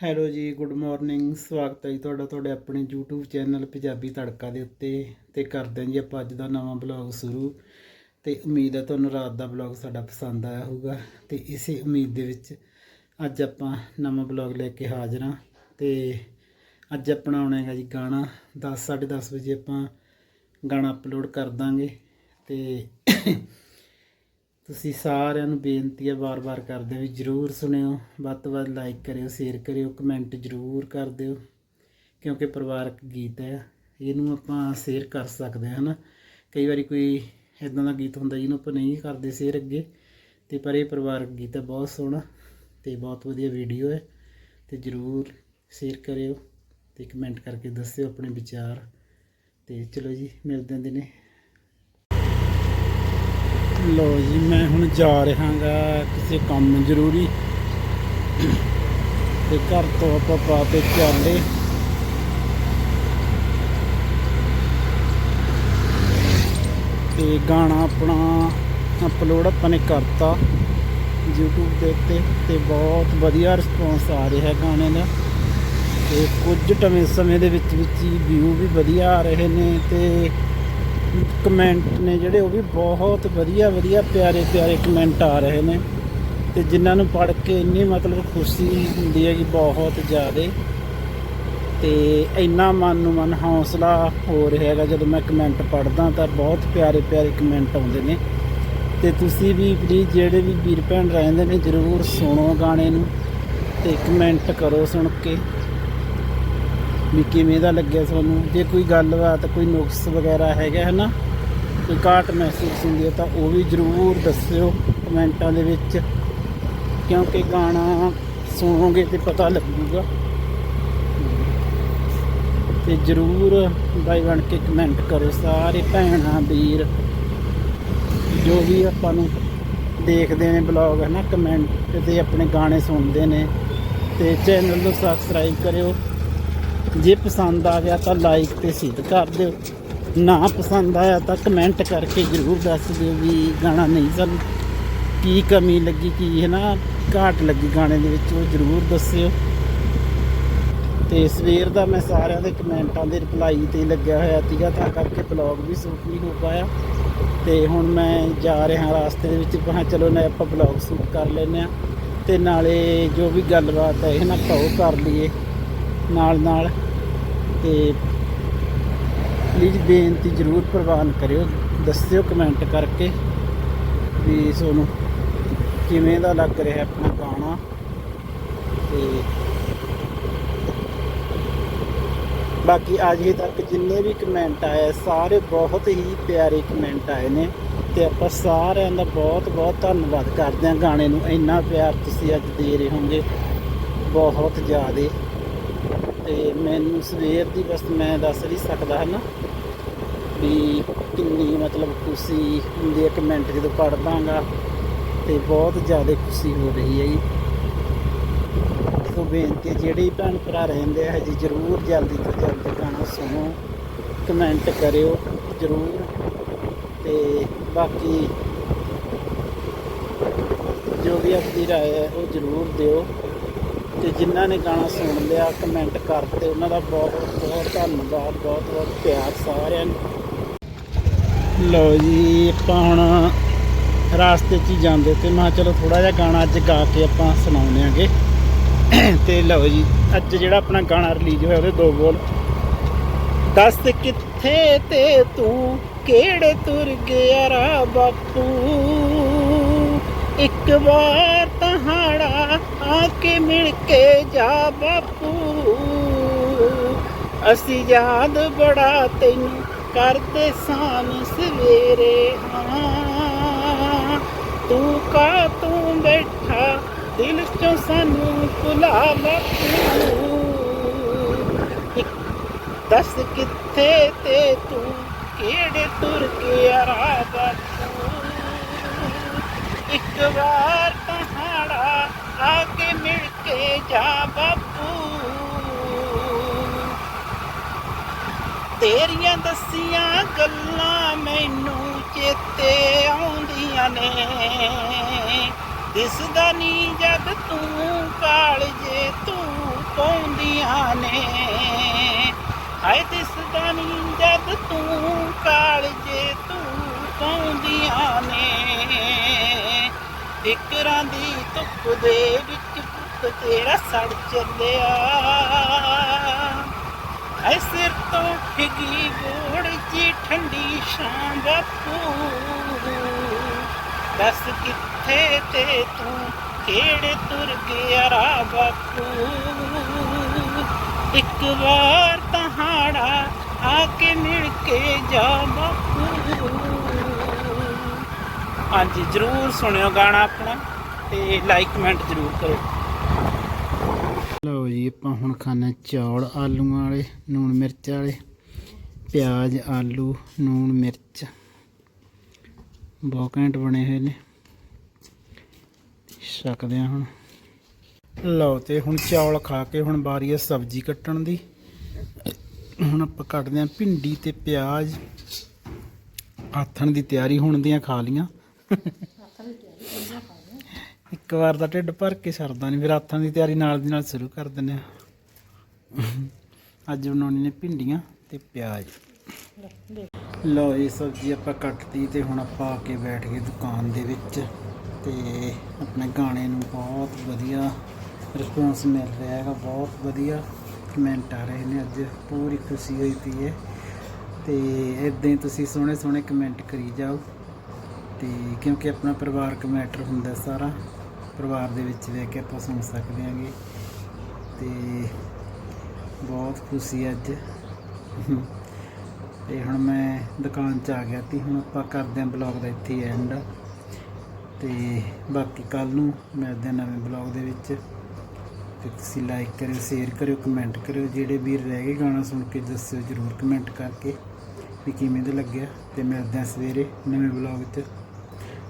Hello ਜੀ good morning ਸਵਾਗਤ ਹੈ ਜੀ ਤੁਹਾਡਾ, ਤੁਹਾਡੇ ਆਪਣੇ YouTube ਚੈਨਲ ਪੰਜਾਬੀ ਤੜਕਾ ਦੇ ਉੱਤੇ ਤੇ ਕਰਦੇ ਹਾਂ ਜੀ ਆਪਾਂ ਅੱਜ ਦਾ ਨਵਾਂ ਬਲੌਗ ਸ਼ੁਰੂ ਤੇ ਉਮੀਦ ਹੈ ਤੁਹਾਨੂੰ ਰਾਤ ਦਾ ਬਲੌਗ ਸਾਡਾ ਪਸੰਦ ਆਇਆ ਹੋਊਗਾ ਤੇ ਇਸੇ ਉਮੀਦ ਦੇ ਵਿੱਚ ਅੱਜ ਆਪਾਂ ਨਵਾਂ ਬਲੌਗ ਲੈ ਕੇ ਹਾਜ਼ਰ ਹਾਂ ਤੇ ਅੱਜ ਆਪਣਾ ਆਉਣਾ ਹੈਗਾ ਜੀ ਗਾਣਾ 10 10:30 ਵਜੇ ਆਪਾਂ ਗਾਣਾ ਅਪਲੋਡ ਕਰ ਦਾਂਗੇ ਤੇ ਤੁਸੀਂ ਸਾਰਿਆਂ ਨੂੰ ਬੇਨਤੀ ਹੈ ਵਾਰ-ਵਾਰ ਕਰਦੇ ਵੀ ਜਰੂਰ ਸੁਣਿਓ, ਵੱਧ ਤੋਂ ਵੱਧ ਲਾਈਕ ਕਰਿਓ ਸ਼ੇਅਰ ਕਰਿਓ ਕਮੈਂਟ ਜਰੂਰ ਕਰ ਦਿਓ, ਕਿਉਂਕਿ ਪਰਿਵਾਰਕ ਗੀਤ ਹੈ, ਇਹਨੂੰ ਆਪਾਂ ਸ਼ੇਅਰ ਕਰ ਸਕਦੇ ਹਾਂ, ਹਨਾ? ਕਈ ਵਾਰੀ ਕੋਈ ਇਦਾਂ ਦਾ ਗੀਤ ਹੁੰਦਾ ਜਿਹਨੂੰ ਆਪਾਂ ਨਹੀਂ ਕਰਦੇ ਸ਼ੇਅਰ ਅੱਗੇ, ਤੇ ਪਰ ਇਹ ਪਰਿਵਾਰਕ ਗੀਤ ਹੈ, ਬਹੁਤ ਸੋਹਣਾ ਤੇ ਬਹੁਤ ਵਧੀਆ ਵੀਡੀਓ ਹੈ, ਤੇ ਜਰੂਰ ਸ਼ੇਅਰ ਕਰਿਓ ਤੇ ਕਮੈਂਟ ਕਰਕੇ ਦੱਸਿਓ ਆਪਣੇ ਵਿਚਾਰ, ਤੇ ਚਲੋ ਜੀ, ਮਿਲਦੇ ਹਾਂ ਦਿਨੇ। ਲੋ ਜੀ, ਮੈਂ ਹੁਣ ਜਾ ਰਹਾਗਾ ਕਿਸੇ ਕੰਮ ਜ਼ਰੂਰੀ। ਤੇ ਘਰ ਤੋਂ ਆਪਾਂ ਪਾ ਤੇ ਚੱਲੇ ਤੇ ਗਾਣਾ ਆਪਣਾ ਅਪਲੋਡ ਆਪਾਂ ਨੇ ਕਰਤਾ YouTube ਦੇ ਉੱਤੇ, ਤੇ ਬਹੁਤ ਵਧੀਆ ਰਿਸਪੌਂਸ ਆ ਰਿਹਾ ਗਾਣੇ ਦਾ। ਤੇ ਕੁਝ ਟਵੇਂ ਸਮੇਂ ਦੇ ਵਿੱਚ ਵਿੱਚ ਹੀ ਵਿਊ ਵੀ ਵਧੀਆ ਆ ਰਹੇ ਨੇ, ਤੇ ਕਮੈਂਟ ਨੇ ਜਿਹੜੇ ਉਹ ਵੀ ਬਹੁਤ ਵਧੀਆ ਵਧੀਆ, ਪਿਆਰੇ ਪਿਆਰੇ ਕਮੈਂਟ ਆ ਰਹੇ ਨੇ। ਤੇ ਜਿਨ੍ਹਾਂ ਨੂੰ ਪੜ੍ਹ ਕੇ ਇੰਨੀ ਮਤਲਬ ਖੁਸ਼ੀ ਹੁੰਦੀ ਹੈ ਕਿ ਬਹੁਤ ਜ਼ਿਆਦਾ। ਤੇ ਇੰਨਾ ਮਨ ਨੂੰ ਮਨ ਹੌਸਲਾ ਹੋ ਰਿਹਾ ਹੈਗਾ, ਜਦੋਂ ਮੈਂ ਕਮੈਂਟ ਪੜ੍ਹਦਾ ਤਾਂ ਬਹੁਤ ਪਿਆਰੇ ਪਿਆਰੇ ਕਮੈਂਟ ਆਉਂਦੇ ਨੇ। ਤੇ ਤੁਸੀਂ ਵੀ ਪਲੀਜ਼ ਜਿਹੜੇ ਵੀ ਵੀਰ ਭੈਣ ਰਹਿੰਦੇ ਨੇ, ਜ਼ਰੂਰ ਸੁਣੋ ਗਾਣੇ ਨੂੰ ਤੇ ਕਮੈਂਟ ਕਰੋ ਸੁਣ ਕੇ। ਵੀ ਕਿਵੇਂ ਦਾ ਲੱਗਿਆ ਤੁਹਾਨੂੰ? ਜੇ ਕੋਈ ਗੱਲਬਾਤ, ਕੋਈ ਨੁਕਸ ਵਗੈਰਾ ਹੈਗਾ ਹੈ ਨਾ ਕੋਈ ਘਾਟ ਮਹਿਸੂਸ ਹੁੰਦੀ ਹੈ ਤਾਂ ਉਹ ਵੀ ਜ਼ਰੂਰ ਦੱਸਿਓ ਕਮੈਂਟਾਂ ਦੇ ਵਿੱਚ, ਕਿਉਂਕਿ ਗਾਣਾ ਸੁਣੋਗੇ ਤੇ ਪਤਾ ਲੱਗੂਗਾ। ਤੇ ਜ਼ਰੂਰ ਬਾਈ ਬਣ ਕੇ ਕਮੈਂਟ ਕਰੋ ਸਾਰੇ ਭੈਣਾਂ, ਵੀਰ, ਜੋ ਵੀ ਆਪਾਂ ਨੂੰ ਦੇਖਦੇ ਨੇ ਬਲੌਗ ਹੈ ਨਾ ਕਮੈਂਟ ਤੇ ਆਪਣੇ ਗਾਣੇ ਸੁਣਦੇ ਨੇ। ਤੇ ਚੈਨਲ ਨੂੰ ਸਬਸਕ੍ਰਾਈਬ ਕਰਿਓ। ਜੇ ਪਸੰਦ ਆ ਗਿਆ ਤਾਂ ਲਾਈਕ ਤੇ ਸਿੱਧ ਕਰ ਦਿਓ। ਨਾ ਪਸੰਦ ਆਇਆ ਤਾਂ ਕਮੈਂਟ ਕਰਕੇ ਜਰੂਰ ਦੱਸ ਦਿਓ ਵੀ ਗਾਣਾ ਨਹੀਂ ਸਾਨੂੰ ਕੀ ਕਮੀ ਲੱਗੀ, ਕੀ ਹੈ ਨਾ, ਘਾਟ ਲੱਗੀ ਗਾਣੇ ਦੇ ਵਿੱਚ, ਉਹ ਜਰੂਰ ਦੱਸਿਓ। ਤੇ ਸਵੇਰ ਦਾ ਮੈਂ ਸਾਰਿਆਂ ਦੇ ਕਮੈਂਟਾਂ ਦੇ ਰਿਪਲਾਈ ਤੇ ਲੱਗਿਆ ਹੋਇਆ ਸੀਗਾ, ਤਾਂ ਕਰਕੇ ਬਲੌਗ ਵੀ ਸ਼ੂਟ ਨਹੀਂ ਹੋ ਪਾਇਆ। ਤੇ ਹੁਣ ਮੈਂ ਜਾ ਰਿਹਾ ਰਾਸਤੇ ਦੇ ਵਿੱਚ ਕਹਾਂ ਚਲੋ ਨਾ ਆਪਾਂ ਬਲੌਗ ਸ਼ੂਟ ਕਰ ਲੈਨੇ ਆ ਤੇ ਨਾਲੇ ਜੋ ਵੀ ਗੱਲਬਾਤ ਹੈ, ਇਹ ਨਾ ਆਪਾਂ ਉਹ ਕਰ ਲਈਏ। ਨਾਲ ਨਾਲ ਤੇ ਪਲੀਜ਼ ਬੇਨਤੀ ਜ਼ਰੂਰ ਪ੍ਰਵਾਨ ਕਰਿਓ, ਦੱਸਿਓ ਕਮੈਂਟ ਕਰਕੇ ਵੀ ਤੁਹਾਨੂੰ ਕਿਵੇਂ ਦਾ ਲੱਗ ਰਿਹਾ ਆਪਣਾ ਗਾਣਾ ਤੇ ਬਾਕੀ ਅਜੇ ਤੱਕ ਜਿੰਨੇ ਵੀ ਕਮੈਂਟ ਆਏ ਸਾਰੇ ਬਹੁਤ ਹੀ ਪਿਆਰੇ ਕਮੈਂਟ ਆਏ ਨੇ ਤੇ ਆਪਾਂ ਸਾਰਿਆਂ ਦਾ ਬਹੁਤ ਬਹੁਤ ਧੰਨਵਾਦ ਕਰਦੇ ਹਾਂ ਗਾਣੇ ਨੂੰ, ਇੰਨਾ ਪਿਆਰ ਤੁਸੀਂ ਅੱਜ ਦੇ ਰਹੇ ਹੋਗੇ ਬਹੁਤ ਜ਼ਿਆਦਾ। ਤੇ ਮੈਨੂੰ ਸਵੇਰ ਦੀ ਬਸ ਮੈਂ ਦੱਸ ਨਹੀਂ ਸਕਦਾ ਹੈ ਨਾ ਵੀ ਕਿੰਨੀ ਮਤਲਬ ਖੁਸ਼ੀ ਹੁੰਦੀ ਹੈ। ਕਮੈਂਟ ਜਦੋਂ ਪੜ੍ਹਦਾਗਾ ਤੇ ਬਹੁਤ ਜ਼ਿਆਦਾ ਖੁਸ਼ੀ ਹੋ ਰਹੀ ਹੈ ਜੀ। ਸੋ ਬੇਨਤੀ ਜਿਹੜੇ ਭੈਣ ਭਰਾ ਰਹਿੰਦੇ ਆ ਜੀ ਜਰੂਰ ਜਲਦੀ ਤੋਂ ਜਲਦੀ ਗਾਣਾ ਸੁਣੋ, ਕਮੈਂਟ ਕਰਿਓ ਜਰੂਰ ਤੇ ਬਾਕੀ ਜੋ ਵੀ ਆਪਣੀ ਰਾਏ ਹੈ ਉਹ ਜਰੂਰ ਦਿਓ। ਤੇ ਜਿਨ੍ਹਾਂ ਨੇ ਗਾਣਾ ਸੁਣ ਲਿਆ ਕਮੈਂਟ ਕਰਤੇ, ਉਹਨਾਂ ਦਾ ਬਹੁਤ ਬਹੁਤ ਧੰਨਵਾਦ, ਬਹੁਤ ਬਹੁਤ ਪਿਆਰ ਸਾਰਿਆਂ ਨੂੰ। ਲਓ ਜੀ, ਆਪਾਂ ਹੁਣ ਰਾਸਤੇ 'ਚ ਹੀ ਜਾਂਦੇ ਤੇ ਮੈਂ ਕਿਹਾ ਚਲੋ ਥੋੜਾ ਜਿਹਾ ਗਾਣਾ ਅੱਜ ਗਾ ਕੇ ਆਪਾਂ ਸੁਣਾਉਂਦੇ ਆਂਗੇ। ਤੇ ਲਓ ਜੀ, ਅੱਜ ਜਿਹੜਾ ਆਪਣਾ ਗਾਣਾ ਰਿਲੀਜ਼ ਹੋਇਆ ਉਹਦੇ ਦੋ ਬੋਲ। ਦੱਸ ਕਿੱਥੇ ਤੇ ਤੂੰ, ਕਿਹੜੇ ਤੁਰ ਗਿਆ ਰਾ ਬਾਪੂ? ਇੱਕ ਵਾਰ ਤਾਂ ਆ ਕੇ ਮਿਲ ਕੇ ਜਾ ਬਾਪੂ। ਅਸੀਂ ਯਾਦ ਬੜਾ ਤੈਨੂੰ ਕਰਦੇ ਸਾਨ ਸਵੇਰੇ, ਹਾਂ। ਤੂੰ ਕਾ ਤੂੰ ਬੈਠਾ? ਦਿਲ ਚੋਂ ਸਾਨੂੰ ਭੁਲਾ ਬਾਪੂ ਦੱਸ ਕਿੱਥੇ ਤੇ ਤੂੰ? ਕਿਹੜੇ ਤੁਰ ਕੇ ਰਾ ਬਾਪੂ? ਇੱਕ ਵਾਰ ਤਹਾੜਾ ਆ ਮਿਲ ਕੇ ਜਾ ਬਾਪੂ ਤੇਰੀਆਂ ਦਸੀਆਂ ਗੱਲਾਂ ਮੈਨੂੰ ਚੇਤੇ ਆਉਂਦੀਆਂ ਨੇ ਦਿਸਦਾ ਨਹੀਂ ਜਦ ਤੂੰ ਕਾਲਜੇ ਤੂੰ ਪਾਉਂਦੀਆਂ ਨੇ ਹਾਏ ਦਿਸਦਾ ਨਹੀਂ ਜਦ ਤੂੰ ਕਾਲਜੇ ਤੂੰ ਪਾਉਂਦੀਆਂ ਨੇ ਫਿਕਰਾਂ ਦੀ ਧੁੱਪ ਦੇ ਵਿੱਚ ਪੁੱਤ ਤੇਰਾ ਸੜ ਚੱਲਿਆ। ਐ ਸਿਰ ਤੋਂ ਫਿਗੀ ਗੋੜ ਜੀ ਠੰਡੀ ਸ਼ਾਮ ਬਾਪੂ। ਦੱਸ ਕਿੱਥੇ ਤੇ ਤੂੰ, ਕਿਹੜੇ ਤੁਰ ਗਿਆ ਰਾ ਬਾਪੂ। ਇੱਕ ਵਾਰ ਤਹਾੜਾ ਆ ਕੇ ਮਿਲ ਕੇ ਜਾ ਬਾਪੂ। ਹਾਂਜੀ, ਜਰੂਰ ਸੁਣਿਓ ਗਾਣਾ ਆਪਣਾ ਤੇ ਲਾਈਕ ਕਮੈਂਟ ਜਰੂਰ ਕਰੋ। ਲਓ ਜੀ, ਆਪਾਂ ਹੁਣ ਖਾਣਾ ਚੌਲ ਆਲੂਆਂ ਵਾਲੇ, ਨੂਣ ਮਿਰਚ ਵਾਲੇ, ਪਿਆਜ਼, ਆਲੂ, ਨੂਣ ਮਿਰਚ। ਬਹੁਤ ਘੈਂਟ ਬਣੇ ਹੋਏ ਨੇ। ਛਕਦੇ ਆ ਹੁਣ। ਲਓ ਤੇ ਹੁਣ ਚੌਲ ਖਾ ਕੇ ਹੁਣ ਬਾਰੀ ਹੈ ਸਬਜ਼ੀ ਕੱਟਣ ਦੀ। ਹੁਣ ਆਪਾਂ ਕੱਟਦੇ ਆ ਭਿੰਡੀ ਤੇ ਪਿਆਜ਼। ਆਥਣ ਦੀ ਤਿਆਰੀ ਹੋਣ ਦੀਆਂ ਖਾ ਲੀਆਂ ਇੱਕ ਵਾਰ ਦਾ ਢਿੱਡ ਭਰ ਕੇ ਸਰਦਾ ਨਹੀਂ ਫਿਰ ਆਥਣ ਦੀ ਤਿਆਰੀ ਨਾਲ ਦੀ ਨਾਲ ਸ਼ੁਰੂ ਕਰ ਦਿੰਦੇ ਆ ਅੱਜ ਬਣਾਉਣੀ ਨੇ ਭਿੰਡੀਆਂ ਤੇ ਪਿਆਜ਼। ਲਓ ਇਹ ਸਬਜ਼ੀ ਆਪਾਂ ਕੱਟਤੀ ਤੇ ਹੁਣ ਆਪਾਂ ਆ ਕੇ ਬੈਠ ਗਏ ਦੁਕਾਨ ਦੇ ਵਿੱਚ ਤੇ ਆਪਣੇ ਗਾਣੇ ਨੂੰ ਬਹੁਤ ਵਧੀਆ ਰਿਸਪੌਂਸ ਮਿਲ ਰਿਹਾ ਹੈਗਾ, ਬਹੁਤ ਵਧੀਆ ਕਮੈਂਟ ਆ ਰਹੇ ਨੇ ਅੱਜ, ਪੂਰੀ ਖੁਸ਼ੀ ਹੋਈ ਪਈ ਹੈ। ਤੇ ਇਦਾਂ ਹੀ ਤੁਸੀਂ ਸੋਹਣੇ ਸੋਹਣੇ ਕਮੈਂਟ ਕਰੀ ਜਾਓ। ਤੇ ਕਿਉਂਕਿ ਆਪਣਾ ਪਰਿਵਾਰਕ ਮੈਟਰ ਹੁੰਦਾ ਸਾਰਾ, ਪਰਿਵਾਰ ਦੇ ਵਿੱਚ ਬਹਿ ਕੇ ਆਪਾਂ ਸੁਣ ਸਕਦੇ ਹਾਂਗੇ। ਤੇ ਬਹੁਤ ਖੁਸ਼ੀ ਅੱਜ। ਤੇ ਹੁਣ ਮੈਂ ਦੁਕਾਨ 'ਚ ਆ ਗਿਆ ਤੇ ਹੁਣ ਆਪਾਂ ਕਰਦੇ ਹਾਂ ਬਲੌਗ ਦਾ ਇੱਥੇ ਹੀ ਐਂਡ ਤੇ ਬਾਕੀ ਕੱਲ ਨੂੰ ਮਿਲਦੇ ਹਾਂ ਨਵੇਂ ਬਲੌਗ ਦੇ ਵਿੱਚ। ਤੇ ਤੁਸੀਂ ਲਾਈਕ ਕਰਿਓ ਸ਼ੇਅਰ ਕਰਿਓ ਕਮੈਂਟ ਕਰਿਓ, ਜਿਹੜੇ ਵੀਰ ਰਹਿ ਗਏ ਗਾਣਾ ਸੁਣ ਕੇ ਦੱਸਿਓ ਜਰੂਰ ਕਮੈਂਟ ਕਰਕੇ ਵੀ ਕਿਵੇਂ ਦਾ ਲੱਗਿਆ। ਤੇ ਮਿਲਦੇ ਹਾਂ ਸਵੇਰੇ ਨਵੇਂ ਬਲੌਗ 'ਚ।